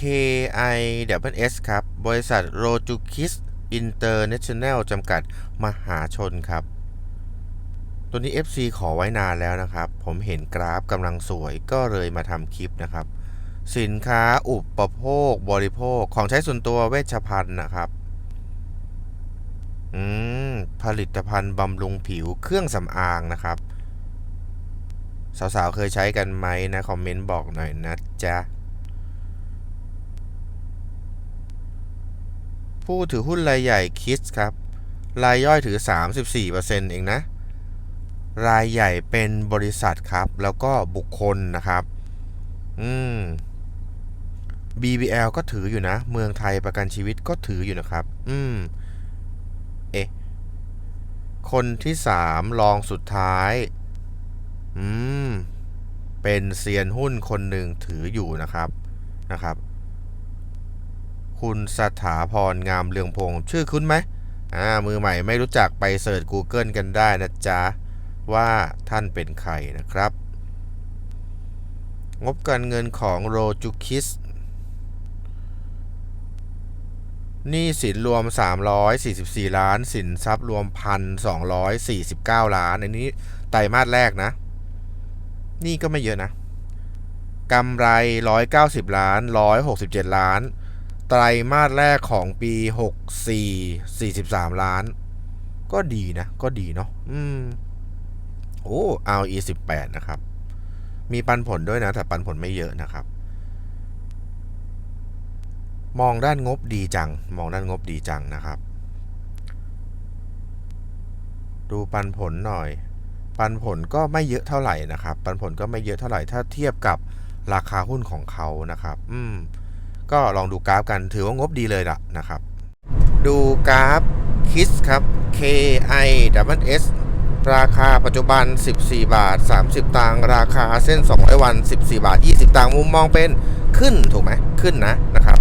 KIWS ครับ บริษัทโรจูคิสอินเตอร์เนชั่นแนลจำกัดมหาชนครับ ตัวนี้ FC ขอไว้นานแล้วนะครับ ผมเห็นกราฟกำลังสวยก็เลยมาทำคลิปนะครับ สินค้าอุปโภคบริโภคของใช้ส่วนตัวเวชภัณฑ์นะครับ อืม ผลิตภัณฑ์บำรุงผิวเครื่องสำอางนะครับ สาวๆ เคยใช้กันไหมนะ คอมเมนต์บอกหน่อยนะจ๊ะ ผู้ถือหุ้นรายใหญ่คิสครับ รายย่อยถือ 34%เองนะ รายใหญ่เป็นบริษัทครับ แล้วก็บุคคลนะครับ อืม BBL ก็ถืออยู่นะ เมืองไทยประกันชีวิตก็ถืออยู่นะครับ อืม เอ๊ะ คนที่สามรองสุดท้าย อืม เป็นเซียนหุ้นคนหนึ่งถืออยู่นะครับ นะครับ คุณสถาพรงามเรืองพงศ์ชื่อคุ้นไหมอ่ามือใหม่ไม่รู้จักไปเสิร์ช Google กันได้นะจ๊ะ ว่าท่านเป็นใครนะครับ งบการเงินของโรจูคิสหนี้สินรวม 344 ล้าน สินทรัพย์รวม 1,249 ล้าน อันนี้ไตรมาสแรกนะ นี่ก็ไม่เยอะนะกำไร 190 ล้าน 167 ล้าน ไตรมาสแรกของปี 64 43 ล้าน ก็ดีนะ ก็ดีเนาะอืมโอ้ RE 18 นะครับ มีปันผลด้วยนะ แต่ปันผลไม่เยอะนะครับ มองด้านงบดีจัง มองด้านงบดีจังนะครับ ดูปันผลหน่อย ปันผลก็ไม่เยอะเท่าไหร่นะครับ ปันผลก็ไม่เยอะเท่าไหร่ ถ้าเทียบกับราคาหุ้นของเขานะครับ อืม ก็ลองดูกราฟกันถือว่างบดีเลยละนะครับ ดูกราฟคิสครับ K I W S ราคาปัจจุบัน 14 บาท 30 ตังราคาเส้น 200 วัน 14 บาท 20 ตังมุมมองเป็นขึ้นถูกไหมขึ้นนะนะครับ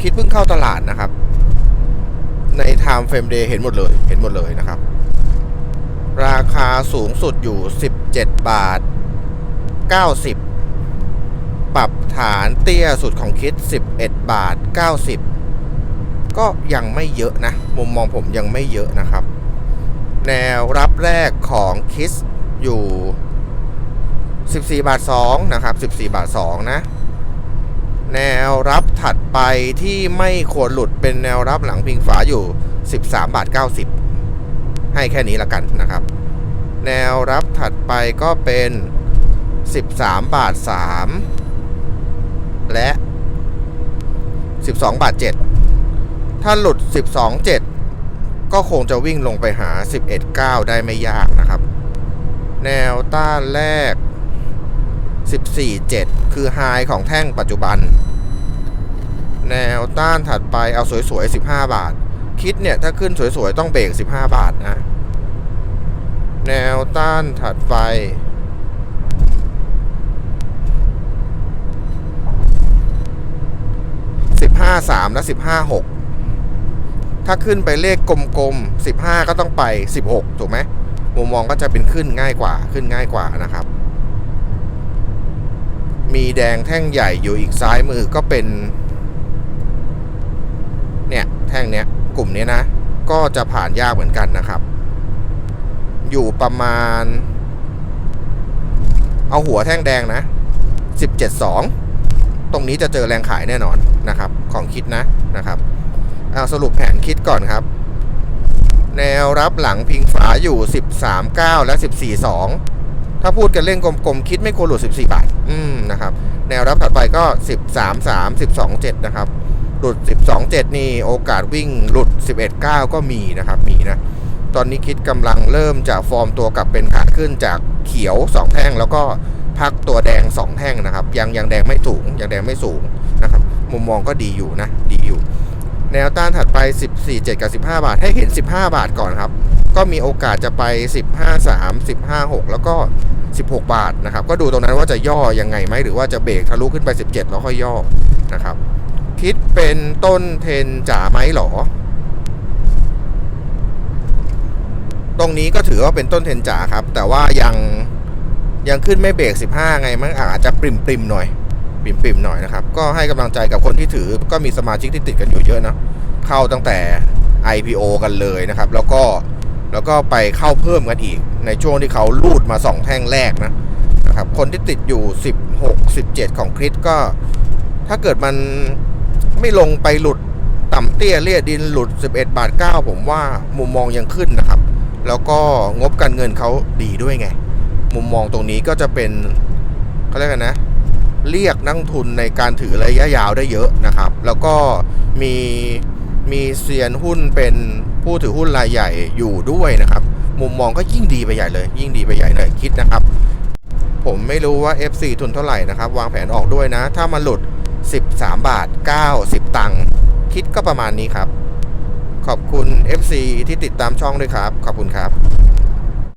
คิดเพิ่งเข้าตลาดนะครับ ใน Time Frame Day เห็นหมดเลยเห็นหมดเลยนะครับ ราคาสูงสุดอยู่ 17 บาท 90 ปรับฐานเตี้ยสุดของคิด 11 บาท 90 ก็ยังไม่เยอะนะ มุมมองผมยังไม่เยอะนะครับ แนวรับแรกของคิสอยู่ 14 บาท 2 นะครับ 14 บาท 2 นะ แนวรับถัดไปที่ไม่ควรหลุดเป็นแนวรับหลังพิงฝาอยู่ 13 บาท 90 ให้แค่นี้ละกันนะครับ แนวรับถัดไปก็เป็น 13 บาท 3 และ 12 บาท 7 ถ้าหลุด 12 7 ก็คงจะวิ่งลงไปหา 11 9 ได้ไม่ยากนะครับ แนวต้านแรก 14 7 คือไฮของแท่งปัจจุบัน แนวต้านถัดไปเอาสวยๆ 15 บาท คิดเนี่ย ถ้าขึ้นสวยๆ ต้องเบรก 15 บาทนะ แนวต้านถัดไป 15 3 และ 15 6 ถ้าขึ้นไปเลขกลมๆ 15 ก็ต้องไป 16 ถูกไหมมุมมองก็จะเป็นขึ้นง่ายกว่าขึ้นง่ายกว่านะครับ มีแดงแท่งใหญ่อยู่อีกซ้ายมือก็เป็น เนี่ย แท่งเนี้ยกลุ่มนี้นะ ก็จะผ่านยากเหมือนกันนะครับ อยู่ประมาณ เอาหัวแท่งแดงนะ 17.2 ตรงนี้จะเจอแรงขายแน่นอนนะครับ ของคิดนะนะครับเอาสรุปแผนคิดก่อนครับ แนวรับหลังพิงฝาอยู่ 13.9 และ 14.2 ถ้าพูดกันเล่นกลมๆ คิดไม่ควรหลุด 14 บาท อืมนะครับ แนวรับถัดไปก็ 13.3 12.7 นะครับ หลุด 12.7 นี่โอกาสวิ่งหลุด 11.9 ก็มีนะครับ มีนะตอนนี้คิดกำลังเริ่มจะฟอร์มตัวกลับเป็นขาขึ้นจากเขียว 2 แท่งแล้วก็ พักตัวแดง 2 แท่งนะครับยังยังแดงไม่สูงยังแดงไม่สูงนะครับมุมมองก็ดีอยู่นะดีอยู่ แนวต้านถัดไป 14.7กับ15 บาท ให้เห็น 15 บาทก่อนครับ ก็มีโอกาสจะไป 15.3 15.6 แล้วก็ 16 บาทนะครับ ก็ดูตรงนั้นว่าจะย่อยังไงไหมหรือว่าจะเบรกทะลุขึ้นไป 17 แล้วค่อยย่อนะครับ คิดเป็นต้นเทนจ๋าไหมหรอตรงนี้ก็ถือว่าเป็นต้นเทนจ๋าครับ แต่ว่ายัง ยังขึ้นไม่เบรก 15 ไงมันอาจจะปริมปริมหน่อยปริมปริมหน่อยนะครับ ก็ให้กำลังใจกับคนที่ถือก็มีสมาชิกที่ติดกันอยู่เยอะนะเข้าตั้งแต่ IPO กันเลยนะครับ แล้วก็แล้วก็ไปเข้าเพิ่มกันอีก ในช่วงที่เขาลูดมาสองแท่งแรกนะนะครับ คนที่ติดอยู่ 16 17 ของคริสก็ ถ้าเกิดมันไม่ลงไปหลุดต่ำเตี้ยเลียดินหลุด 11 บาท 9 ผมว่ามุมมองยังขึ้นนะครับ แล้วก็งบการเงินเขาดีด้วยไง มุมมองตรงนี้ก็จะเป็นเขาเรียกกันนะ เรียกนักทุนในการถือระยะยาวได้เยอะนะครับ แล้วก็มีมีเซียนหุ้นเป็นผู้ถือหุ้นรายใหญ่อยู่ด้วยนะครับ มุมมองก็ยิ่งดีไปใหญ่เลย ยิ่งดีไปใหญ่เลยคิดนะครับ ผมไม่รู้ว่า FC ทุนเท่าไหร่นะครับ วางแผนออกด้วยนะ ถ้ามันหลุด 13 บาท 90 ตังค์คิดก็ประมาณนี้ครับ ขอบคุณ FC ที่ติดตามช่องด้วยครับ ขอบคุณครับ